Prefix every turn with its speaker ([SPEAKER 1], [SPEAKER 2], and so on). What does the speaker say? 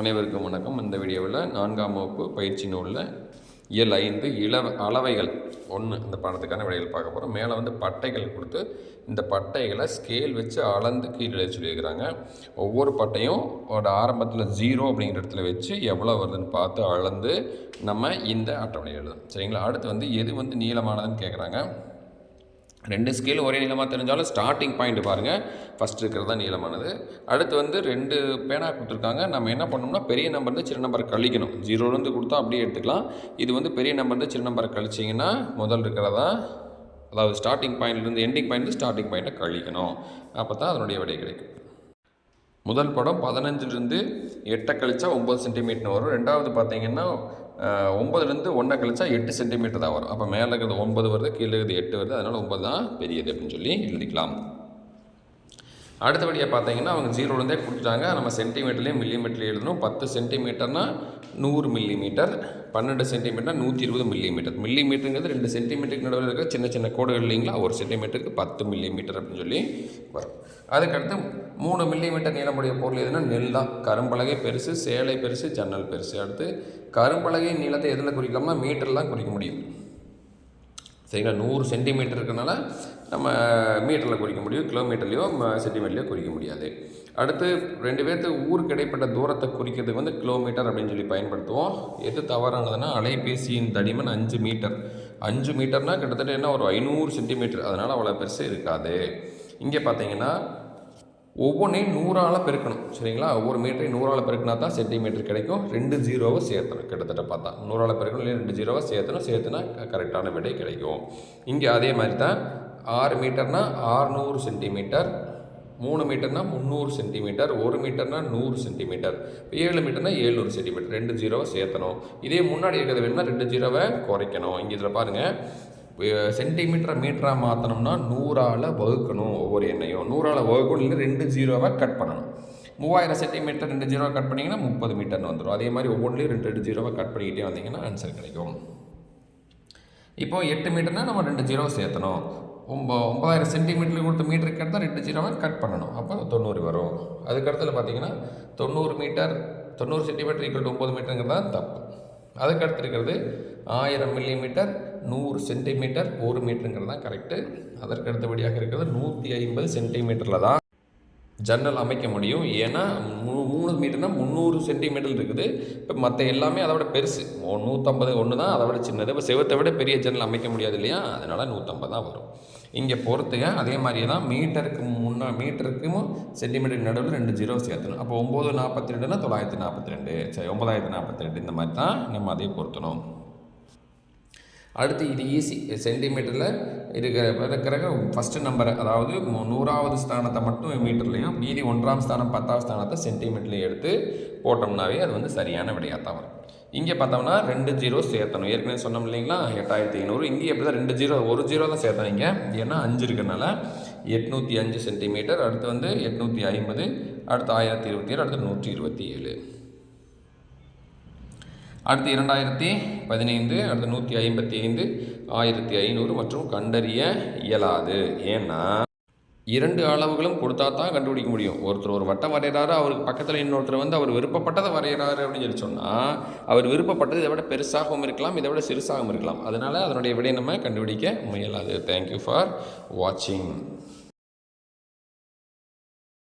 [SPEAKER 1] அனைவருக்கும் வணக்கம். இந்த வீடியோவில் நான்காம் வகுப்பு பயிற்சி நூலில் இயல் ஐந்து இளவ அளவைகள். ஒன்று இந்த பாடத்துக்கான விடைகள் பார்க்க போகிறோம் மேலே வந்து பட்டைகள் கொடுத்து இந்த பட்டைகளை ஸ்கேல் வச்சு அளந்து கீழே சொல்லியிருக்கிறாங்க. ஒவ்வொரு பட்டையும் ஒரு ஆரம்பத்தில் ஜீரோ அப்படிங்கிற இடத்துல வச்சு எவ்வளோ வருதுன்னு பார்த்து அளந்து நம்ம இந்த அட்டவணை எழுதணும். சரிங்களா? அடுத்து வந்து எது வந்து நீளமானதுன்னு கேட்குறாங்க. ரெண்டு ஸ்கேல் ஒரே நீளமாக தெரிஞ்சாலும் ஸ்டார்டிங் பாயிண்ட் பாருங்கள் ஃபஸ்ட் இருக்கிறது தான் நீளமானது. அடுத்து வந்து ரெண்டு பேனா கொடுத்துருக்காங்க. நம்ம என்ன பண்ணோம்னா பெரிய நம்பர் வந்து சின்ன நம்பர் கழிக்கணும். ஜீரோலேருந்து கொடுத்தா அப்படியே எடுத்துக்கலாம். இது வந்து பெரிய நம்பர் வந்து சின்ன நம்பர் கழிச்சிங்கன்னா முதல் இருக்கிறதா? அதாவது ஸ்டார்டிங் பாயிண்ட்லேருந்து எண்டிங் பாயிண்ட் ஸ்டார்டிங் பாயிண்ட்டை கழிக்கணும். அப்போ தான் அதனுடைய விடை கிடைக்கும். முதல் படம் பதினஞ்சுலேருந்து எட்டை கழிச்சா ஒம்பது சென்டிமீட்டர் வரும். ரெண்டாவது பார்த்தீங்கன்னா ஒம்பதுலேருந்து ஒன்றை கழிச்சா எட்டு சென்டிமீட்டர் தான் வரும். அப்போ மேலே இருக்கிறது ஒன்பது வருது கீழே இருக்கிறது எட்டு வருது அதனால் ஒன்பது தான் பெரியது அப்படின்னு சொல்லி எழுதிக்கலாம். அடுத்தபடியாக பார்த்தீங்கன்னா அவங்க ஜீரோலேருந்தே கொடுத்துட்டாங்க. நம்ம சென்டிமீட்டர்லேயும் மில்லிமீட்டர்லேயும் எழுதணும். பத்து சென்டிமீட்டர்னால் நூறு மில்லிமீட்டர் பன்னெண்டு சென்டிமீட்டர் நூற்றி இருபது மில்லிமீட்டர் மில்லிமீட்டருங்கிறது ரெண்டு சென்டிமீட்டருக்கு நடுவில் இருக்கிற சின்ன சின்ன கோடுகள் இல்லைங்களா? ஒரு சென்டிமீட்டருக்கு பத்து மில்லிமீட்டர் அப்படின்னு சொல்லி வரும். அதுக்கடுத்து மூணு மில்லிமீட்டர் நீளமுடைய பொருள் எதுனா நெல் தான். கரும்பலகை பெருசு சேலை பெருசு ஜன்னல் பெருசு. அடுத்து கரும்பலகை நீளத்தை எதில் குறிக்காமல் மீட்டர்லாம் குறிக்க முடியும். சரிங்களா? நூறு சென்டிமீட்டர் இருக்கிறனால நம்ம மீட்டரில் குறிக்க முடியும் கிலோமீட்டர்லேயோ சென்டிமீட்டர்லையோ குறிக்க முடியாது. அடுத்து ரெண்டு பேர்த்து ஊருக்கு இடைப்பட்ட தூரத்தை குறிக்கிறதுக்கு வந்து கிலோமீட்டர் அப்படின்னு சொல்லி பயன்படுத்துவோம். எது தவறானதுன்னா அலைபேசியின் தடிமன் அஞ்சு மீட்டர் அஞ்சு மீட்டர்னால் கிட்டத்தட்ட என்ன ஒரு ஐநூறு சென்டிமீட்டர் அதனால் அவ்வளோ பெருசு இருக்காது. இங்கே பார்த்தீங்கன்னா ஒவ்வொன்றையும் நூறால் பெருக்கணும். சரிங்களா? ஒவ்வொரு மீட்டரையும் நூறால் பெருக்கினா தான் சென்டிமீட்டர் கிடைக்கும். ரெண்டு ஜீரோவை சேர்த்தணும். கிட்டத்தட்ட பார்த்தா. நூறால் பெருக்கணும். இல்லை ரெண்டு ஜீரோவை சேர்த்தணும். சேர்த்துனா கரெக்டான விடை கிடைக்கும். இங்கே அதே மாதிரி தான் ஆறு மீட்டர்னால் ஆறுநூறு சென்டிமீட்டர் மூணு மீட்டர்னால் முந்நூறு சென்டிமீட்டர் ஒரு மீட்டர்னால் நூறு சென்டிமீட்டர் ஏழு மீட்டர்னா ஏழ்நூறு சென்டிமீட்டர். ரெண்டு ஜீரோவை சேர்த்தணும். இதே முன்னாடி இருக்கிறது வேணும்னா ரெண்டு ஜீரோவை குறைக்கணும். இங்கே இதில் பாருங்கள் சென்டிமீட்டரை மீட்டராக மாற்றணும்னா நூறால் வகுக்கணும் ஒவ்வொரு எண்ணையும். நூறால் வகுக்கணும் இல்லை ரெண்டு ஜீரோவை கட் பண்ணணும். மூவாயிரம் சென்டிமீட்டர் ரெண்டு ஜீரோவை கட் பண்ணிங்கன்னா முப்பது மீட்டர்னு வந்துடும் அதே மாதிரி ஒவ்வொன்றிலையும் ரெண்டு ரெண்டு ஜீரோவை கட் பண்ணிக்கிட்டே வந்தீங்கன்னா ஆன்சர் கிடைக்கும். இப்போது எட்டு மீட்டர்னால் நம்ம ரெண்டு ஜீரோ சேர்த்தணும். ஒம்ப ஒம்பதாயிரம் சென்டிமீட்டர் கொடுத்த மீட்டருக்கு தான் ரெண்டு ஜீரோவை கட் பண்ணணும். அப்போ தொண்ணூறு வரும். அதுக்கடுத்துல பார்த்தீங்கன்னா தொண்ணூறு மீட்டர் தொண்ணூறு சென்டிமீட்டர் ஈக்குவல் டு ஒம்பது மீட்டருங்கிறது தான் தப்பு. அதுக்கு இருக்கிறது ஆயிரம் மில்லிமீட்டர் நூறு சென்டிமீட்டர் ஒரு மீட்டருங்கிறது தான் கரெக்டு அதற்கு அடுத்தபடியாக இருக்கிறது நூற்றி ஐம்பது சென்டிமீட்டரில் தான் ஜன்னல் அமைக்க முடியும். ஏன்னா மூ மூணு மீட்டர்னா முந்நூறு சென்டிமீட்டர் இருக்குது. இப்போ மற்ற எல்லாமே அதை விட பெருசு. நூற்றம்பது ஒன்று தான் அதை விட சின்னது. இப்போ செவத்தை விட பெரிய ஜன்னல் அமைக்க முடியாது இல்லையா? அதனால் நூற்றம்பது தான் வரும். இங்கே பொறுத்துங்க அதே மாதிரியே தான் மீட்டருக்கு முன்னா மீட்டருக்கும் சென்டிமீட்டருக்கு நடுவில் ரெண்டு ஜீரோ சேர்த்தணும். அப்போ ஒம்பது நாற்பத்தி ரெண்டுனா தொள்ளாயிரத்தி நாற்பத்தி ரெண்டு. சரி ஒம்பதாயிரத்தி நாற்பத்தி ரெண்டு. இந்த மாதிரி தான் நம்ம அதே பொருத்தணும். அடுத்து இது ஈஸி சென்டிமீட்டரில் இருக்கிற இருக்கிற ஃபஸ்ட்டு நம்பரை அதாவது நூறாவது ஸ்தானத்தை மட்டும் மீட்டர்லையும் மீதி ஒன்றாம் ஸ்தானம் பத்தாவது ஸ்தானத்தை சென்டிமீட்டர்லையும் எடுத்து போட்டோம்னாவே அது வந்து சரியான விடையாக தான் வரும். இங்கே பார்த்தோம்னா ரெண்டு ஜீரோ சேர்த்தணும். ஏற்கனவே சொன்னோம் இல்லைங்களா? எட்டாயிரத்தி ஐநூறு. இங்கே எப்படி தான் ரெண்டு ஜீரோ ஒரு ஜீரோ தான் சேர்த்தணும் இங்கே. ஏன்னா அஞ்சு இருக்கிறனால எட்நூற்றி அஞ்சு சென்டிமீட்டர் அடுத்து வந்து எட்நூற்றி ஐம்பது அடுத்து ஆயிரத்தி இருபத்தி ஏழு அடுத்து நூற்றி இருபத்தி ஏழு. அடுத்து இரண்டாயிரத்தி பதினைந்து அடுத்து நூற்றி ஐம்பத்தி ஐந்து ஆயிரத்தி ஐநூறு மற்றும் கண்டறிய இயலாது. ஏன்னா இரண்டு அளவுகளும் கொடுத்தா தான் கண்டுபிடிக்க முடியும். ஒருத்தர் ஒரு வட்டம் வரைகிறாரு அவருக்கு பக்கத்தில் இன்னொருத்தர் வந்து அவர் விருப்பப்பட்டதை வரைகிறாரு அப்படின்னு சொல்லி சொன்னால் அவர் விருப்பப்பட்டது இதை விட பெருசாகவும் இருக்கலாம் இதை விட சிறுசாகவும் இருக்கலாம். அதனால் அதனுடைய விடையை நம்ம கண்டுபிடிக்க முயலாது. தேங்க்யூ ஃபார் வாட்சிங்